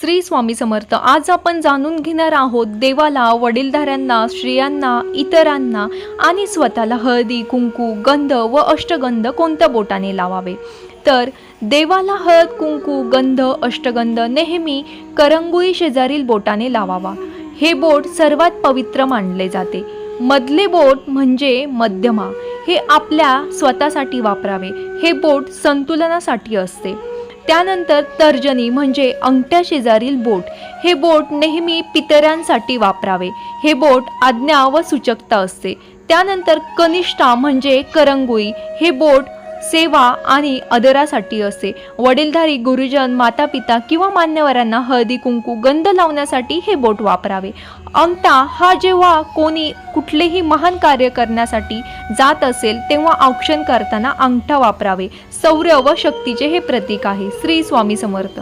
श्री स्वामी समर्थ. आज आपण जाणून घेणार आहोत देवाला वडीलधाऱ्यांना स्त्रियांना इतरांना आणि स्वतःला हळदी कुंकू गंध व अष्टगंध कोणत्या बोटाने लावावे? तर देवाला हळद कुंकू गंध अष्टगंध नेहमी करंगुळी शेजारील बोटाने लावावा. हे बोट सर्वात पवित्र मानले जाते. मधले बोट म्हणजे मध्यमा. हे आपल्या स्वतःसाठी वापरावे. हे बोट संतुलनासाठी असते. त्यानंतर तर्जनी म्हणजे अंगठ्या शेजारील बोट हे बोट नेहमी पितरांसाठी वापरावे. हे बोट आज्ञा व सूचकता असते. त्यानंतर कनिष्ठा म्हणजे करंगुई हे बोट सेवा आणि आदरासाठी असते वडीलधारी गुरुजन माता पिता किंवा मान्यवरांना हळदी कुंकू गंध लावण्यासाठी हे बोट वापरावे. अंगठा हा जेव्हा कोणी कुठलेही महान कार्य करण्यासाठी जात असेल तेव्हा औक्षण करताना अंगठा वापरावे. सौर्य व शक्तीचे हे प्रतीक आहे. श्री स्वामी समर्थ.